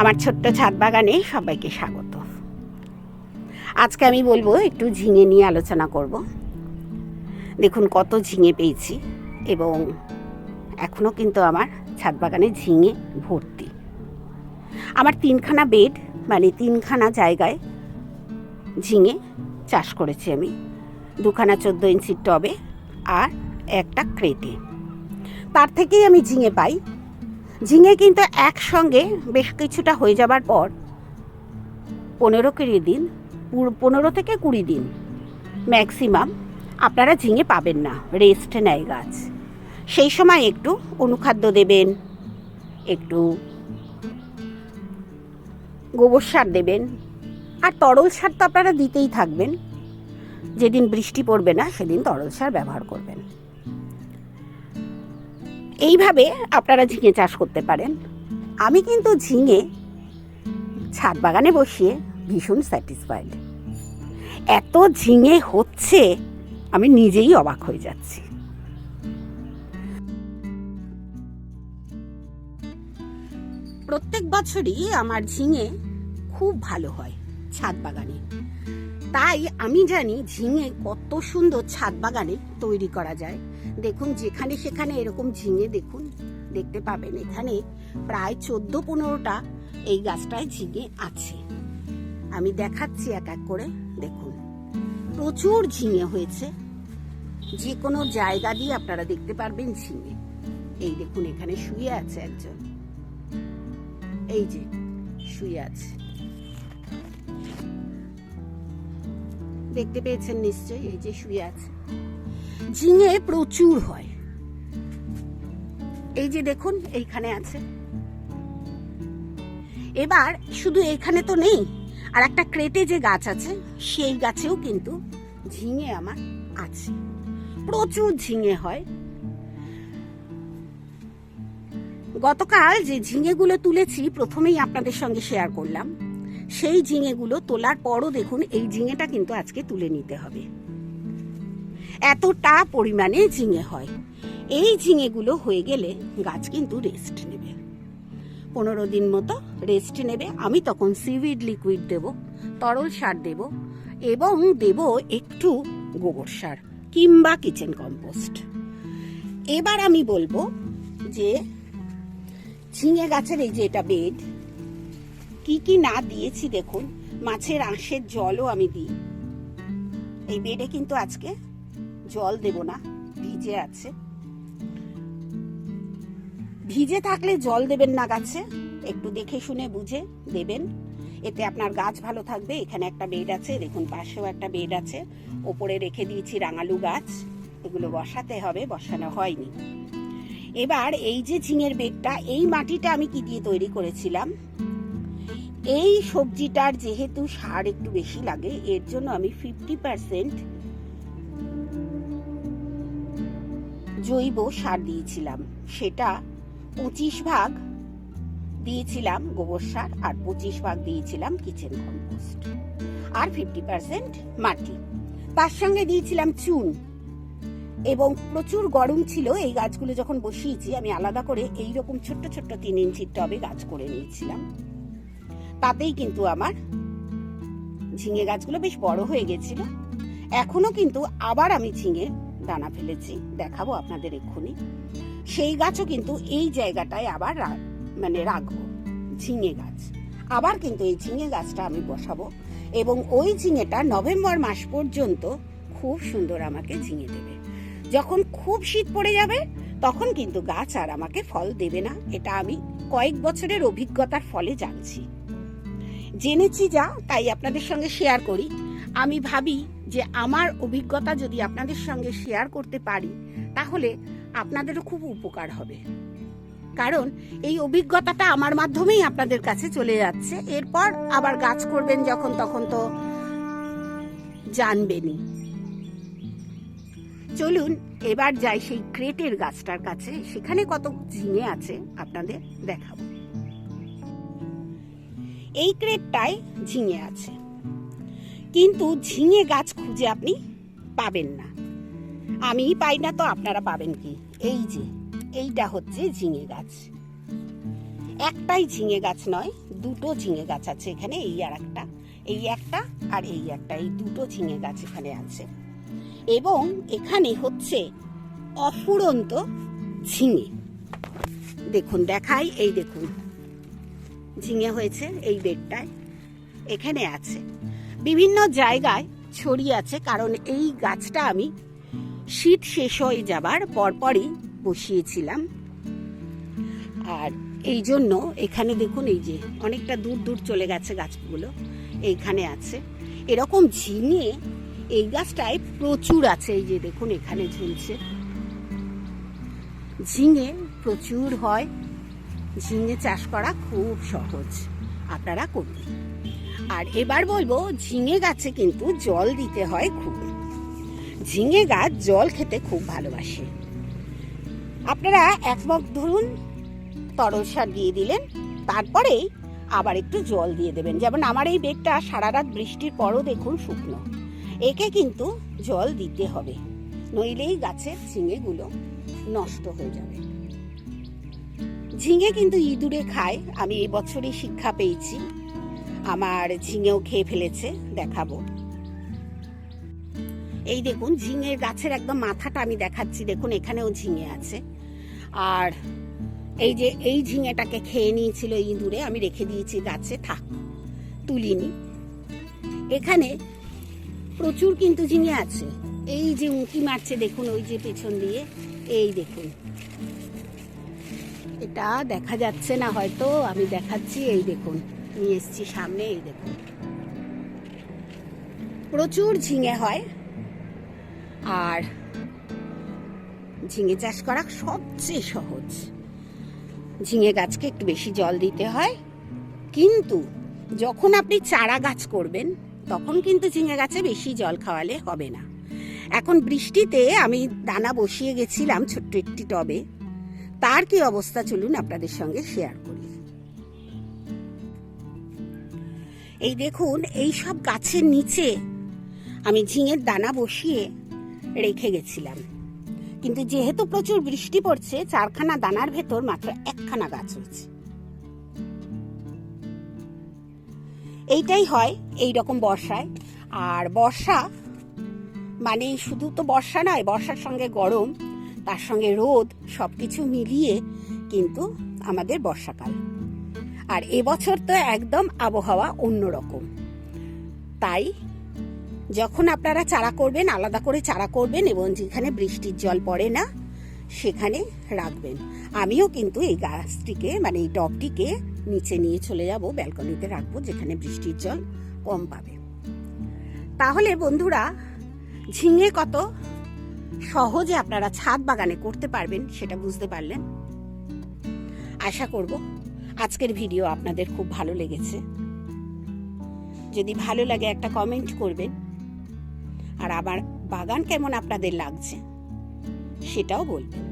আমার ছোট্ট ছাদ বাগানে সবাইকে স্বাগত। আজকে আমি বলব, একটু ঝিঙে নিয়ে আলোচনা করব। দেখুন, কত ঝিঙে পেয়েছি এবং এখনও কিন্তু আমার ছাদ বাগানে ঝিঙে ভর্তি। আমার তিনখানা বেড মানে তিনখানা জায়গায় ঝিঙে চাষ করেছি আমি। দুখানা চোদ্দ ইঞ্চির টবে আর একটা ক্রেটে। তার থেকেই আমি ঝিঙে পাই। ঝিঙে কিন্তু একসঙ্গে বেশ কিছুটা হয়ে যাবার পর পনেরো কুড়ি দিন পনেরো থেকে কুড়ি দিন ম্যাক্সিমাম আপনারা ঝিঙে পাবেন না রেস্ট নেয় গাছ। সেই সময় একটু অনুখাদ্য দেবেন, একটু গোবর সার দেবেন, আর তরল সার তো আপনারা দিতেই থাকবেন। যেদিন বৃষ্টি পড়বে না, সেদিন তরল সার ব্যবহার করবেন। এইভাবে আপনারা ঝিঙে চাষ করতে পারেন। আমি কিন্তু ঝিঙে ছাদ বাগানে বসিয়ে ভীষণ স্যাটিসফাইড এত ঝিঙে হচ্ছে, আমি নিজেই অবাক হয়ে যাচ্ছি। প্রত্যেক বছরই আমার ঝিঙে খুব ভালো হয়। ছাদ বাগানে। তাই আমি জানি ঝিঙে কত সুন্দর ছাদ বাগানে তৈরি করা যায়। দেখুন, যেখানে সেখানে এরকম ঝিঙে দেখুন, দেখতে পাবেন। এখানে প্রায় চোদ্দ পনেরোটা এই গাছটায় ঝিঙে আছে। আমি দেখাচ্ছি এক এক করে, দেখুন। প্রচুর ঝিঙে হয়েছে। যে কোনো জায়গা দিয়ে আপনারা দেখতে পারবেন ঝিঙে। এই দেখুন, এখানে শুয়ে আছে একজন। এই যে, শুয়ে আছে। দেখতে পেয়েছেন নিশ্চয়ই, এই যে শুয়ে আছে। ঝিঙে প্রচুর হয়। এই যে দেখুন, এইখানে আছে। এবার শুধু এখানে তো নেই, আর একটা ক্রেটে যে গাছ আছে, সেই গাছেও কিন্তু ঝিঙে আমার আছে। প্রচুর ঝিঙে হয়। গতকাল যে ঝিঙেগুলো তুলেছি, প্রথমেই আপনাদের সঙ্গে শেয়ার করলাম। সেই ঝিঙেগুলো তোলার পরও দেখুন এই ঝিঙেটা কিন্তু আজকে তুলে নিতে হবে। এতটা পরিমাণে ঝিঙে হয়। এই ঝিঙেগুলো হয়ে গেলে গাছ কিন্তু রেস্ট নেবে। পনেরো দিন মতো রেস্ট নেবে। আমি তখন সিভিড লিকুইড দেব, তরল সার দেব এবং দেব একটু গোবর সার কিংবা কিচেন কম্পোস্ট এবার আমি বলব যে ঝিঙে গাছের এই যে এটা বেড কি কি না দিয়েছি দেখুন। মাছের আঁশের জলও আমি দিই। এই বেডে কিন্তু আজকে জল দেব না, ভিজে আছে। ভিজে থাকলে জল দেবেন না গাছে, একটু দেখে শুনে বুঝে দেবেন। এতে আপনার গাছ ভালো থাকবে। এখানে একটা বেড আছে, দেখুন পাশেও একটা বেড আছে। ওপরে রেখে দিয়েছি রাঙালু গাছ, এগুলো বসাতে হবে, বসানো হয়নি। এবার এই যে ঝিঙের বেডটা, এই মাটিটা আমি কি দিয়ে তৈরি করেছিলাম? এই সবজিটার যেহেতু সার একটু বেশি লাগে, এর জন্য আমি ফিফটি পার্সেন্ট জৈব সার দিয়েছিলাম। সেটা পঁচিশ ভাগ দিয়েছিলাম গোবর সার আর পঁচিশ ভাগ দিয়েছিলাম কিচেন কম্পোস্ট আর ফিফটি পার্সেন্ট মাটি। তার সঙ্গে দিয়েছিলাম চুন। এবং প্রচুর গরম ছিল, এই গাছগুলো যখন বসিয়েছি, আমি আলাদা করে এই রকম ছোট্ট ছোট্ট তিন ইঞ্চির টবে গাছ করে নিয়েছিলাম। তাতেই কিন্তু আমার ঝিঙে গাছগুলো বেশ বড় হয়ে গেছিল। এখনও কিন্তু আবার আমি ঝিঙে দানা ফেলেছি, দেখাবো আপনাদের এক্ষুনি। সেই গাছও কিন্তু এই জায়গাটায় আবার মানে রাখব, ঝিঙে গাছ। আবার কিন্তু এই ঝিঙে গাছটা আমি বসাবো এবং ওই ঝিঙেটা নভেম্বর মাস পর্যন্ত খুব সুন্দর আমাকে ঝিঙে দেবে। যখন খুব শীত পড়ে যাবে, তখন কিন্তু গাছ আর আমাকে ফল দেবে না। এটা আমি কয়েক বছরের অভিজ্ঞতার ফলে জানছি। জেনেছি যা, তাই আপনাদের সঙ্গে শেয়ার করি। আমি ভাবি যে আমার অভিজ্ঞতা যদি আপনাদের সঙ্গে শেয়ার করতে পারি, তাহলে আপনাদেরও খুব উপকার হবে। কারণ এই অভিজ্ঞতাটা আমার মাধ্যমেই আপনাদের কাছে চলে যাচ্ছে। এরপর আবার গাছ করবেন যখন, তখন তো জানবেনই। চলুন, এবার যাই সেই ক্রেটের গাছটার কাছে। সেখানে কত ঝিঙে আছে আপনাদের দেখাবো। এই ক্রেটটায় ঝিঙে আছে। কিন্তু ঝিঙে গাছ খুঁজে আপনি পাবেন না। আমি পাই না তো আপনারা পাবেন কি? এই যে, এইটা হচ্ছে ঝিঙে গাছ। একটাই ঝিঙে গাছ নয়, দুটো ঝিঙে গাছ আছে এখানে, এই আর একটা, এই একটা আর এই একটা, এই দুটো ঝিঙে গাছ এখানে আছে। এবং এখানে হচ্ছে অফুরন্ত ঝিঙে। দেখুন, দেখাই, এই দেখুন। ঝিঙে হয়েছে এই বেডটায়। এখানে আছে। বিভিন্ন জায়গায় ছড়িয়ে আছে, কারণ এই গাছটা আমি শীত শেষ হয়ে যাবার পরপরই বসিয়েছিলাম। আর এই জন্য এখানে দেখুন, এই যে অনেকটা দূর দূর চলে গেছে গাছগুলো, এইখানে আছে। এরকম ঝিঙে এই গাছটায় প্রচুর আছে, এই যে দেখুন, এখানে ঝুলছে। ঝিঙে প্রচুর হয়। ঝিঙে চাষ করা খুব সহজ। আপনারা করবেন আর এবার বলব, ঝিঙে গাছে কিন্তু জল দিতে হয় খুব। ঝিঙে গাছ জল খেতে খুব ভালোবাসে। আপনারা এক মগ ধরুন, তরল সার দিয়ে দিলেন তারপরেই আবার একটু জল দিয়ে দেবেন। যেমন আমার এই বেগটা সারা রাত বৃষ্টির পরও দেখুন শুকনো। একে কিন্তু জল দিতে হবে, নইলেই গাছের ঝিঙেগুলো নষ্ট হয়ে যাবে। ঝিঙে কিন্তু ইঁদুরে খায়। আমি এই বছরই শিক্ষা পেয়েছি। আমার ঝিঙেও খেয়ে ফেলেছে, দেখাবো। এই দেখুন, ঝিঙের গাছের একদম মাথাটা আমি দেখাচ্ছি। দেখুন, এখানেও ঝিঙে আছে। আর এই যে, এই ঝিঙেটাকে খেয়ে নিয়েছিল ইঁদুরে। আমি রেখে দিয়েছি গাছে, থাক, তুলিনি। এখানে প্রচুর কিন্তু ঝিঙে আছে। এই যে উঁকি মারছে, দেখুন, ওই যে পেছন দিয়ে। এই দেখুন। এটা দেখা যাচ্ছে না হয়তো, আমি দেখাচ্ছি, এই দেখুন। নিয়ে এসছি সামনে, এই দেখুন। প্রচুর ঝিঙে হয়। আর ঝিঙে চাষ করা সবচেয়ে সহজ। ঝিঙে গাছকে একটু বেশি জল দিতে হয়। কিন্তু যখন আপনি চারা গাছ করবেন, তখন কিন্তু ঝিঙে গাছে বেশি জল খাওয়ালে হবে না। এখন বৃষ্টিতে আমি দানা বসিয়ে গেছিলাম ছোট্ট একটি টবে। তার কি অবস্থা চলুন আপনাদের সঙ্গে শেয়ার করি। এই দেখুন, এই সব গাছের নিচে আমি ঝিঙের দানা বসিয়ে রেখে গেছিলাম। কিন্তু যেহেতু প্রচুর বৃষ্টি পড়ছে, চারখানা দানার ভেতর মাত্র একখানা গাছ হয়েছে এইটাই হয় এই রকম বর্ষায়। আর বর্ষা মানে শুধু তো বর্ষা নয়, বর্ষার সঙ্গে গরম। তার সঙ্গে রোদ সব কিছু মিলিয়ে কিন্তু আমাদের বর্ষাকাল। আর এবছর তো একদম আবহাওয়া অন্যরকম। তাই যখন আপনারা চারা করবেন, আলাদা করে চারা করবেন এবং যেখানে বৃষ্টির জল পড়ে না, সেখানে রাখবেন। আমিও কিন্তু এই গাছটিকে মানে এই টবটিকে নিচে নিয়ে চলে যাব, ব্যালকনিতে রাখব, যেখানে বৃষ্টির জল কম পাবে। তাহলে বন্ধুরা, ঝিঙে কত? সহজে আপনারা ছাদ বাগানে করতে পারবেন, সেটা বুঝতে পারলেন? আশা করব আজকের ভিডিও আপনাদের খুব ভালো লেগেছে। যদি ভালো লাগে একটা কমেন্ট করবেন। আর আমার বাগান কেমন আপনাদের লাগছে, সেটাও বলবেন।